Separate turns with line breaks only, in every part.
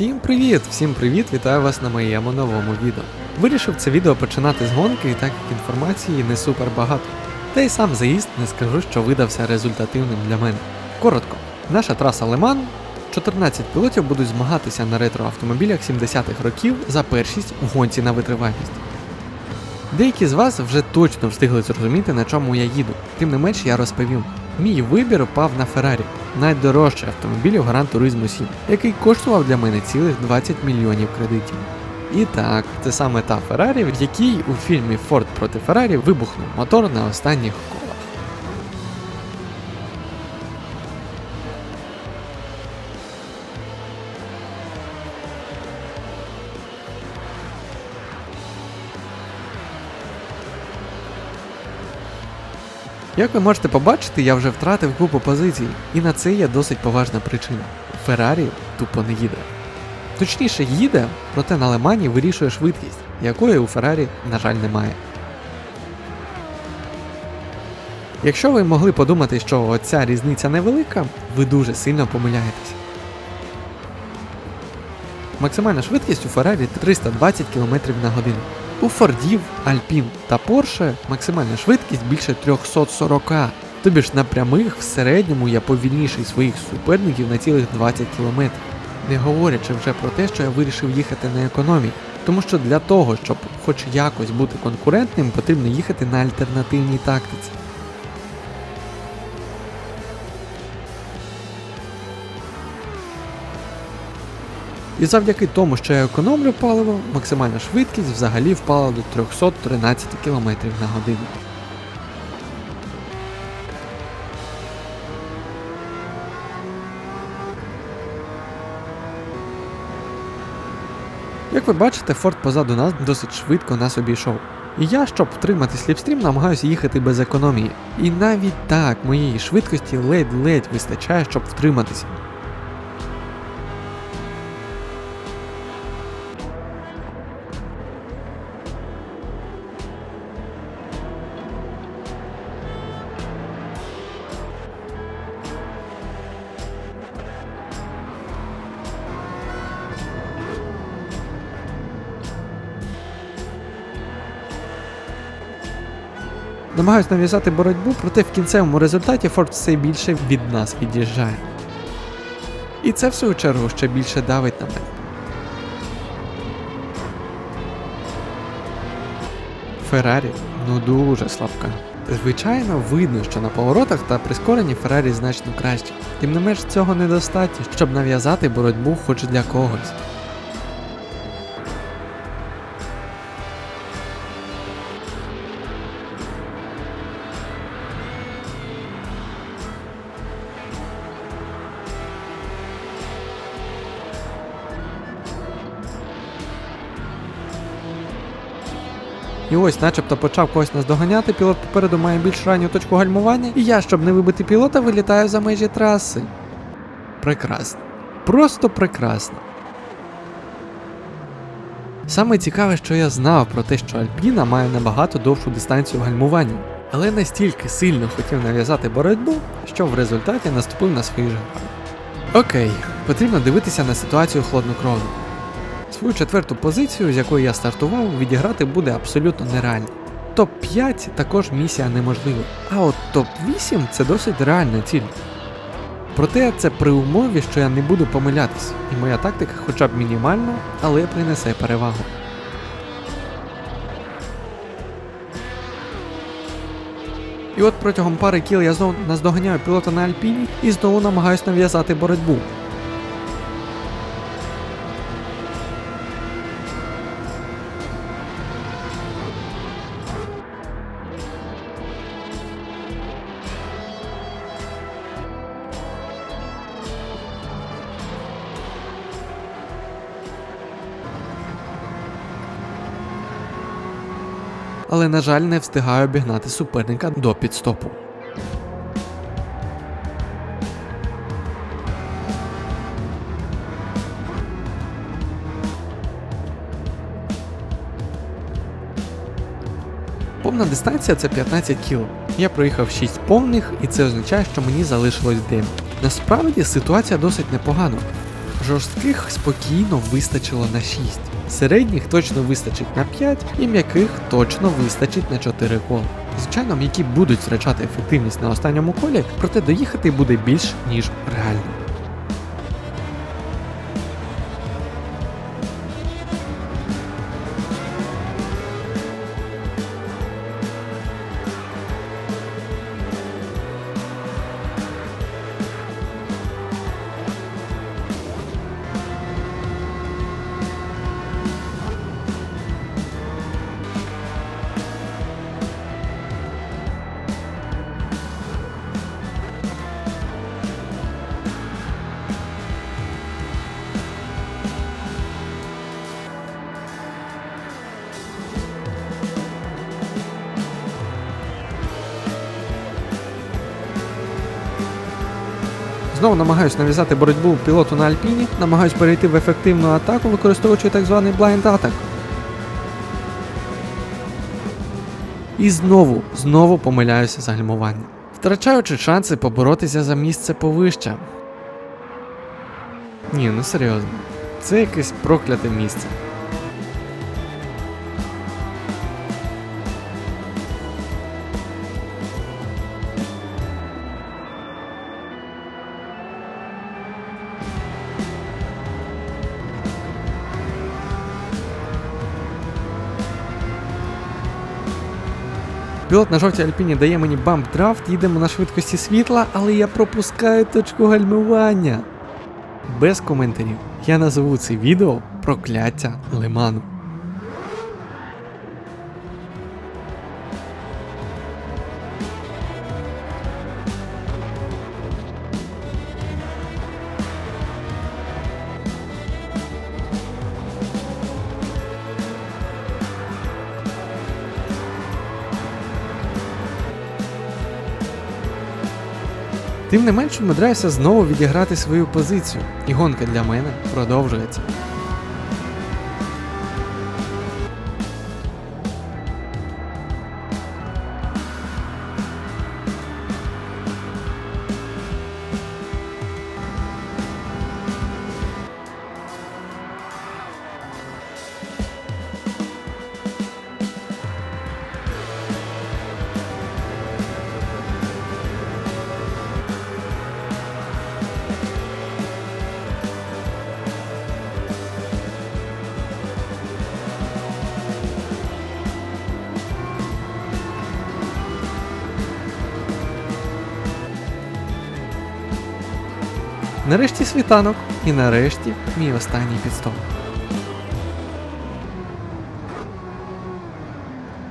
Всім привіт! Всім привіт! Вітаю вас на моєму новому відео. Вирішив це відео починати з гонки, так як інформації не супер багато. Та й сам заїзд не скажу, що видався результативним для мене. Коротко, наша траса Леман. 14 пілотів будуть змагатися на ретроавтомобілях 70-х років за першість в гонці на витривалість. Деякі з вас вже точно встигли зрозуміти, на чому я їду. Тим не менш, я розповім. Мій вибір пав на Феррарі, найдорожчий автомобіль у Гран Туризму 7, який коштував для мене цілих 20 мільйонів кредитів. І так, це саме та Феррарі, в якій у фільмі Форд проти Феррарі вибухнув мотор на останніх колах. Як ви можете побачити, я вже втратив купу позицій, і на це є досить поважна причина. Феррарі тупо не їде. Точніше, їде, проте на лимані вирішує швидкість, якої у Феррарі, на жаль, немає. Якщо ви могли подумати, що оця різниця невелика, ви дуже сильно помиляєтесь. Максимальна швидкість у Феррарі 320 км на годину. У Фордів, Альпін та Порше максимальна швидкість більше 340, тобі ж на прямих в середньому я повільніший своїх суперників на цілих 20 км. Не говорячи вже про те, що я вирішив їхати на економії, тому що для того, щоб хоч якось бути конкурентним, потрібно їхати на альтернативній тактиці. І завдяки тому, що я економлю паливо, максимальна швидкість взагалі впала до 313 км на годину. Як ви бачите, Форд позаду нас досить швидко нас обійшов. І я, щоб втримати сліпстрім, намагаюся їхати без економії. І навіть так моєї швидкості ледь-ледь вистачає, щоб втриматися. Намагаюсь нав'язати боротьбу, проте в кінцевому результаті Форд все більше від нас від'їжджає. І це в свою чергу ще більше давить на мене. Феррарі ну дуже слабка. Звичайно, видно, що на поворотах та прискоренні Феррарі значно краще. Тим не менш цього недостатньо, щоб нав'язати боротьбу хоч для когось. І ось, начебто, почав когось наздоганяти, пілот попереду має більш ранню точку гальмування, і я, щоб не вибити пілота, вилітаю за межі траси. Прекрасно. Просто прекрасно. Саме цікаве, що я знав про те, що Альпіна має набагато довшу дистанцію гальмування, але настільки сильно хотів нав'язати боротьбу, що в результаті наступив на свої ж. Окей, потрібно дивитися на ситуацію хладнокровно. Свою четверту позицію, з якої я стартував, відіграти буде абсолютно нереально. Топ-5 також місія неможлива. А от топ-8 це досить реальна ціль. Проте це при умові, що я не буду помилятись, і моя тактика хоча б мінімальна, але принесе перевагу. І от протягом пари кіл я знову наздоганяю пілота на Альпіні і знову намагаюсь нав'язати боротьбу. Але, на жаль, не встигаю обігнати суперника до підстопу. Повна дистанція це 15 кіл. Я проїхав 6 повних, і це означає, що мені залишилось 9. Насправді ситуація досить непогана. Жорстких спокійно вистачило на 6. Середніх точно вистачить на 5 і м'яких точно вистачить на 4 кола. Звичайно, м'які будуть втрачати ефективність на останньому колі, проте доїхати буде більш ніж реально. Знову намагаюсь нав'язати боротьбу пілоту на Альпіні, намагаюсь перейти в ефективну атаку, використовуючи так званий Blind Attack. І знову, знову помиляюся за гальмування, втрачаючи шанси поборотися за місце повище. Ні, ну серйозно. Це якесь прокляте місце. Пілот на жовтій альпіні дає мені бамп драфт, їдемо на швидкості світла, але я пропускаю точку гальмування. Без коментарів. Я назову це відео прокляття лиману. Тим не менш умудряюся знову відіграти свою позицію, і гонка для мене продовжується. Нарешті світанок, і нарешті мій останній підстоп.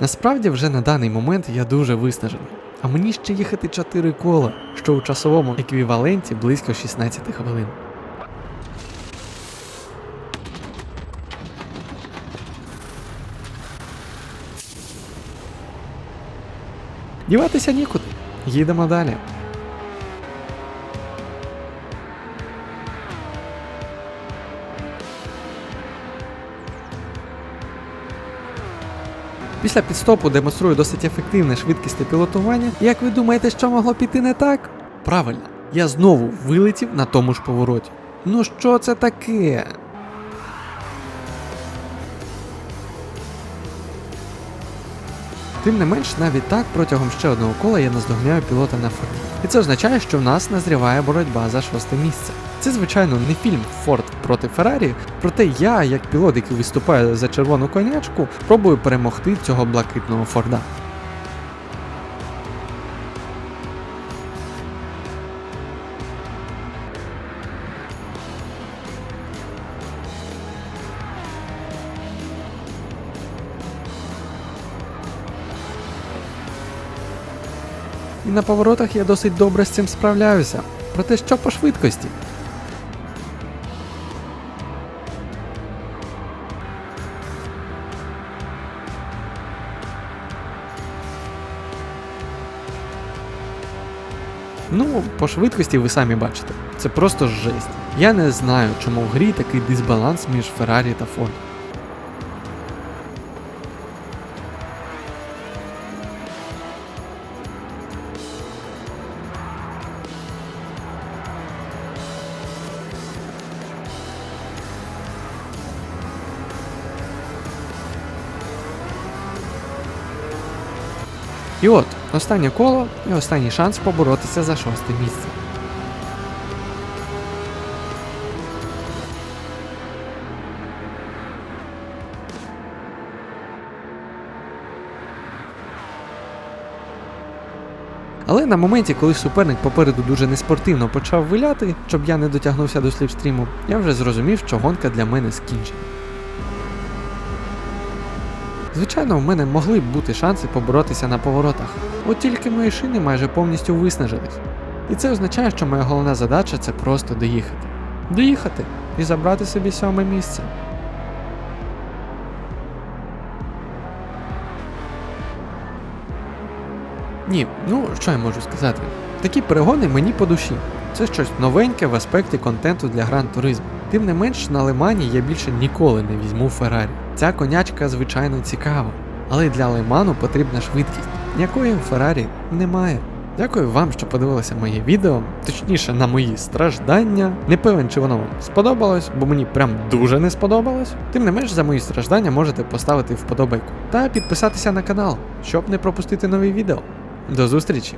Насправді, вже на даний момент я дуже виснажений. А мені ще їхати 4 кола, що у часовому еквіваленті близько 16 хвилин. Діватися нікуди. Їдемо далі. Після підстопу демонструю досить ефективне швидкісне пілотування. Як ви думаєте, що могло піти не так? Правильно, я знову вилетів на тому ж повороті. Ну що це таке? Тим не менш, навіть так протягом ще одного кола я наздогняю пілота на фермі. І це означає, що в нас назріває боротьба за шосте місце. Це, звичайно, не фільм Форд проти Феррарі, проте я, як пілот, який виступає за червону конячку, пробую перемогти цього блакитного Форда. І на поворотах я досить добре з цим справляюся. Проте що по швидкості? Ну, по швидкості ви самі бачите, це просто жесть. Я не знаю, чому в грі такий дисбаланс між Феррарі та Форд. І от, останнє коло і останній шанс поборотися за шосте місце. Але на моменті, коли суперник попереду дуже неспортивно почав виляти, щоб я не дотягнувся до сліпстріму, я вже зрозумів, що гонка для мене скінчена. Звичайно, в мене могли б бути шанси поборотися на поворотах, от тільки мої шини майже повністю виснажились. І це означає, що моя головна задача це просто доїхати. Доїхати і забрати собі сьоме місце. Ні, ну що я можу сказати? Такі перегони мені по душі. Це щось новеньке в аспекті контенту для Гран Туризму. Тим не менш, на Лимані я більше ніколи не візьму Феррарі. Ця конячка, звичайно, цікава, але для Лиману потрібна швидкість, якої у Феррарі немає. Дякую вам, що подивилися моє відео, точніше на мої страждання. Не певен, чи воно вам сподобалось, бо мені прям дуже не сподобалось. Тим не менш, за мої страждання можете поставити вподобайку та підписатися на канал, щоб не пропустити нові відео. До зустрічі!